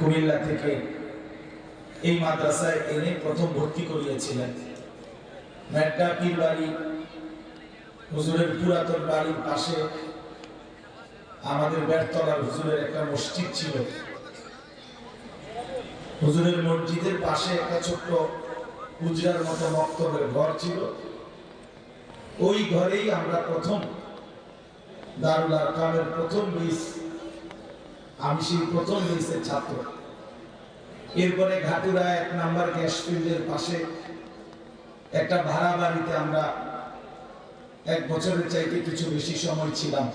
কুমিল্লা থেকে এই মাদ্রাসায় এনে প্রথম ভর্তি করিয়েছিলেন। পীর বাড়ি, হুজুরের পুরাতন বাড়ির পাশে আমাদের হুজুরের একটা মসজিদ ছিল। হুজুরের মসজিদের পাশে একটা ছোট্ট হুজরার মতো মক্তবের ঘর ছিল। ওই ঘরেই আমরা প্রথম দারুল আরকামের প্রথম বিশ আমি সেই প্রথম বিশের ছাত্র। এরপরে ঘাটুরা এক নাম্বার গ্যাস ফিল্ডের পাশে একটা ভাড়া বাড়িতে আমরা এক বছরের চাইতে কিছু বেশি সময় ছিলাম।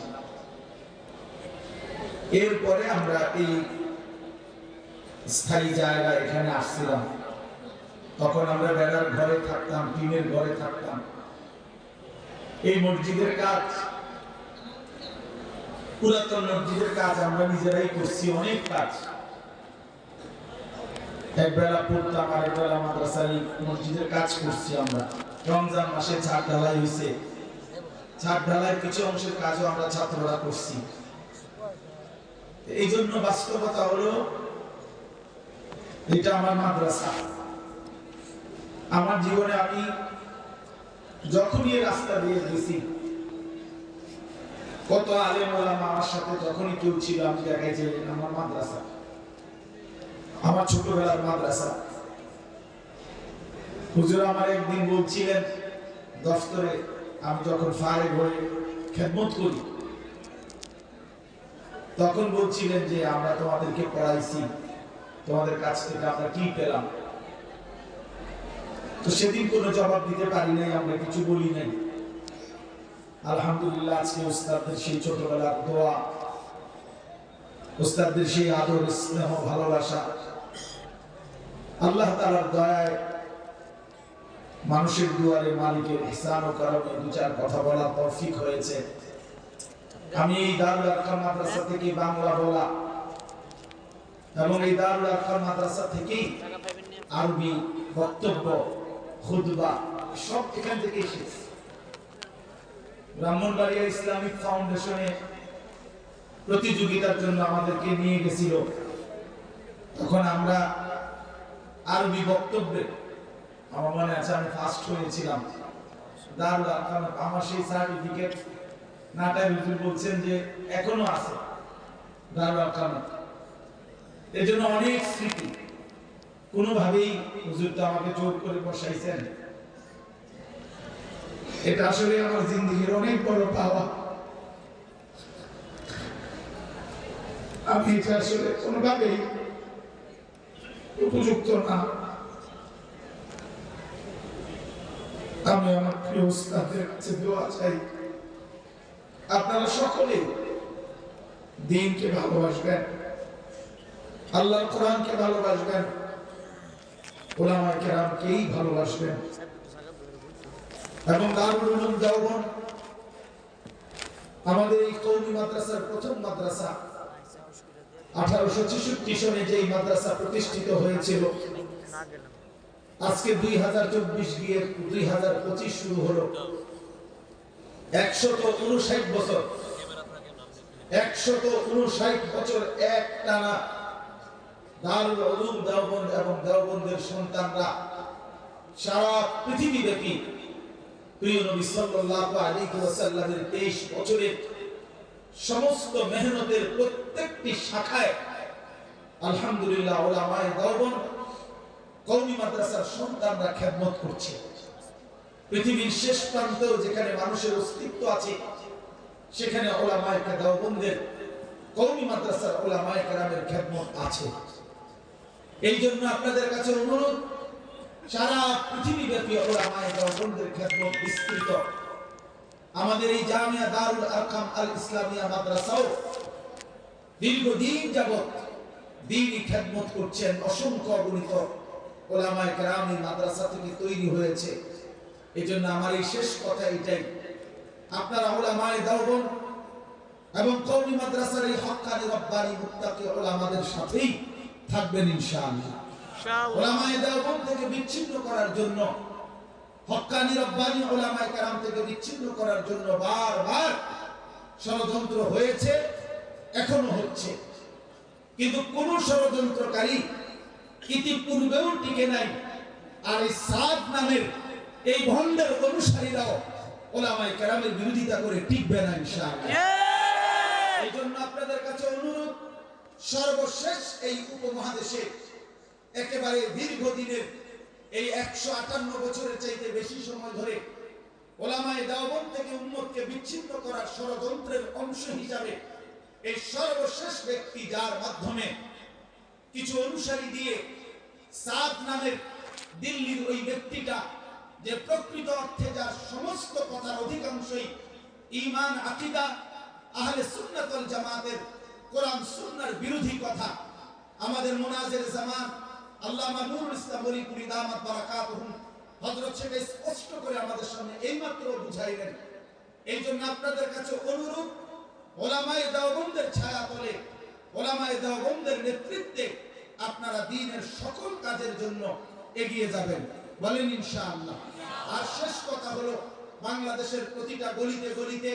এরপরে আমরা এই স্থায়ী জায়গা এখানে আসছিলাম। তখন আমরা বেড়ার ঘরে থাকতাম, টিনের ঘরে থাকতাম। এই মসজিদের কাজ পুরাতন মসজিদের কাজ আমরা নিজেরাই করছি, অনেক কাজ। পড়তাম মাদ্রাসায় মসজিদের কাজ করছি আমরা। রমজান মাসে ঢালাই হয়েছে। ছাদ ঢালাই কিছু অংশের কাজও আমরা ছাত্ররা করছি। এই জন্য বাস্তবতা হলো, এটা আমার মাদ্রাসা। আমার জীবনে আমি যখনই রাস্তা দিয়ে গেছি কত আলেম আমার সাথে যখনই কেউ ছিল, আমি দেখাই যে আমার মাদ্রাসা। আমার ছোটবেলার মাদ্রাসা। হুজুর আমার একদিন বলছিলেন, দফতরে আমি যখন ফারে হয়ে খেদমত করি, তখন বলছিলেন যে, আমরা তোমাদেরকে পড়াইছি, তোমাদের কাছ থেকে আমরা কি পেলাম? তো সেদিন কোনো জবাব দিতে পারি নাই, আমরা কিছু বলি নাই। আলহামদুলিল্লাহ, আজকে সেই ছোটবেলার দোয়া সেই আদর, স্নেহ, ভালোবাসা, আল্লাহ তালার দয়ায় মানুষের দুয়ারে মালিকের ইহসান ও কারণে দু চার কথা বলার তৌফিক হয়েছে। আমি এই দারুল আরকাম মাদ্রাসা থেকে বাংলা বলা এবং এই দারুল আরকাম মাদ্রাসা থেকেই আরবি, বক্তব্য, খুতবা, সব এখান থেকে এসেছে ব্রাহ্মণবাড়িয়া ইসলামিক ফাউন্ডেশনে প্রতিযোগিতার জন্য আমাদেরকে নিয়ে গেছিল। তখন আমরা আরবি বক্তব্যে, আমার মনে আছে আমি ফার্স্ট হয়েছিলাম। দারুল আমার সেই সার্টিফিকেট হুজুর বলছেন যে এখনও আছে দারুল আরকামে এই জন্য অনেক স্মৃতি। কোনোভাবেই হুজুর তো আমাকে জোর করে বসাইছেন। এটা আসলে আমার জিন্দগির অনেক বড় পাওয়া। আমি এটা আসলে কোনোভাবেই উপযুক্ত না। আমি আমার প্রিয় উস্তাদের কাছে দোয়া চাই। আপনারা সকলে দিনকে ভালোবাসবেন। আল্লাহর কোরআনকে ভালোবাসবেন। ওলামা কেরামকেই ভালোবাসবেন। এবং দারুল উলুম দেওবন্দ, আমাদের এই কৌমি মাদ্রাসার প্রথম মাদ্রাসা, আঠারোশো ছেষট্টি সনে যেই মাদ্রাসা প্রতিষ্ঠিত হয়েছিল, আজকে দুই হাজার চব্বিশ গিয়ে দুই হাজার পঁচিশ শুরু হলো। একশত উনষাট বছর, একশত উনষাট বছর এক টানা দারুল উলুম দেওবন্দ এবং দেওবন্দের সন্তানরা সারা পৃথিবী ব্যাপী প্রিয় নবী সাল্লাল্লাহু আলাইহি ওয়াসাল্লামের 23 বছরের সমস্ত মেহনতের প্রত্যেকটি শাখায় কওমি মাদ্রাসার সন্তানরা পৃথিবীর শেষ প্রান্তেও যেখানে মানুষের অস্তিত্ব আছে, সেখানে ওলা ওলামায়ে দেওবন্দের, কওমি মাদ্রাসার ওলামায়ে কেরামের খেদমত আছে। এই জন্য আপনাদের কাছে অনুরোধ সারা পৃথিবী ব্যাপী ওলামায়ে দেওবন্দের বিস্তৃত। আমাদের এই জামিয়া দারুল আরকাম আল ইসলামিয়া মাদ্রাসাও দীর্ঘদিন যাবত দিনই খেদমত করছেন অসংখ্য অগণিত ওলামায়ে কেরাম এই মাদ্রাসা থেকে তৈরি হয়েছে। এই জন্য আমার এই শেষ কথা এটাই। আপনারা ওলামায়ে দেওবন্দ এবং কৌমি মাদ্রাসার এই হক্কানি রব্বানি মুত্তাকি ওলামাদের সাথেই থাকবেন ইনশাআল্লাহ। ওলামায়ে দেওবন্দ থেকে বিচ্ছিন্ন করার জন্য হক্কানি রব্বানি ওলামায়ে কেরাম থেকে বিচ্ছিন্ন করার জন্য বারবার ষড়যন্ত্র হয়েছে এখনও হচ্ছে। কিন্তু কোন ষড়যন্ত্রকারী ইতিপূর্বেও টিকে নাই। আর এই সাদ নামের এই ভণ্ডের অনুসারীরাও ওলামাই কেরামের বিরোধিতা করে টিকবে না ইনশাআল্লাহ। এই জন্য আপনাদের কাছে অনুরোধ সর্বশেষ এই উপমহাদেশে একেবারে দীর্ঘদিনের এই একশো আটান্ন বছরের চাইতে বেশি সময় ধরে ওলামায় দাওবন থেকে উম্মতকে বিচ্ছিন্ন করার ষড়যন্ত্রের অংশ হিসাবে এই সর্বশেষ ব্যক্তি যার মাধ্যমে কিছু অনুসারী দিয়ে সাদ নামের দিল্লির ওই ব্যক্তিটা যে প্রকৃত অর্থে যার সমস্ত কথার অধিকাংশই ইমান আকিদা, আহলে সুন্নাতুল জামাতের কোরআন সুন্নাহর বিরোধী কথা আমাদের মোনাজের জামান আল্লামা নুরুল ইসলাম দামাত সেটা স্পষ্ট করে আমাদের সামনে এইমাত্র বুঝাইলেন। এই জন্য আপনাদের কাছে ছায়া নেতৃত্বে আপনারা দিনের সকল কাজের জন্য এগিয়ে যাবেন। বলেন ইনশাআল্লাহ। আর শেষ কথা হলো, বাংলাদেশের প্রতিটা গলিতে গলিতে,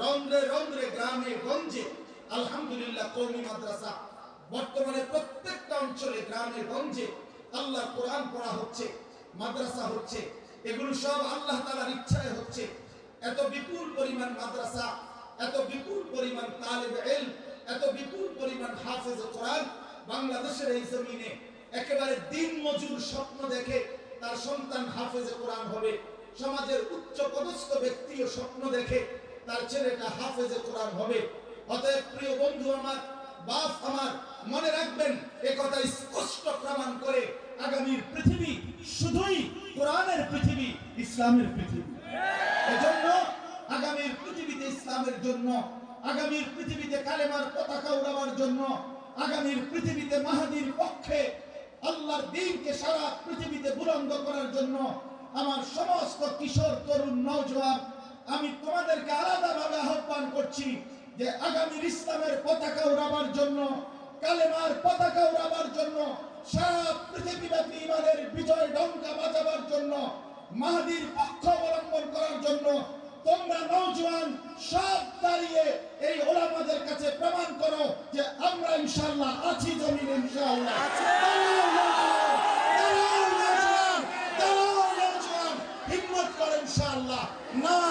রন্ধ্রে রন্ধ্রে, গ্রামে গঞ্জে, আলহামদুলিল্লাহ কৌমি মাদ্রাসা বর্তমানে প্রত্যেকটা অঞ্চলে, গ্রামে, গঞ্জে আল্লাহ কোরআন পড়া হচ্ছে, মাদ্রাসা হচ্ছে, এগুলো সব আল্লাহ তাআলার ইচ্ছায় হচ্ছে। এত বিপুল পরিমাণ মাদ্রাসা, এত বিপুল পরিমাণ তালেব ইলম, এত বিপুল পরিমাণ হাফেজ কোরআন বাংলাদেশের এই জমিনে একেবারে দিন মজুর স্বপ্ন দেখে তার সন্তান হাফেজে কোরআন হবে। সমাজের উচ্চ পদস্থ ব্যক্তিও স্বপ্ন দেখে তার ছেলেটা হাফেজে কোরআন হবে। অতএব প্রিয় বন্ধু আমার বাপ আমার মনে রাখবেন, এ কথা স্পষ্ট প্রমাণ করে আগামীর পৃথিবী শুধুই কোরআনের পৃথিবী, ইসলামের পৃথিবী। এজন্য আগামীর পৃথিবীতে ইসলামের জন্য, আগামীর পৃথিবীতে কালেমার পতাকা উড়াবার জন্য, আগামীর পৃথিবীতে মাহাদির পক্ষে আল্লাহর দিনকে সারা পৃথিবীতে বুলন্দ করার জন্য আমার সমস্ত কিশোর, তরুণ, নওজোয়ান, আমি তোমাদেরকে আলাদাভাবে আহ্বান করছি যে আগামীর ইসলামের পতাকা উড়াবার জন্য, কালেমার পতাকা উড়াবার জন্য, সারা পৃথিবীব্যাপী ইমানের বিজয় ডঙ্কা বাজাবার জন্য, মাহাদির পক্ষ অবলম্বন করার জন্য ইনশাল্লাহ হিম্মত করো না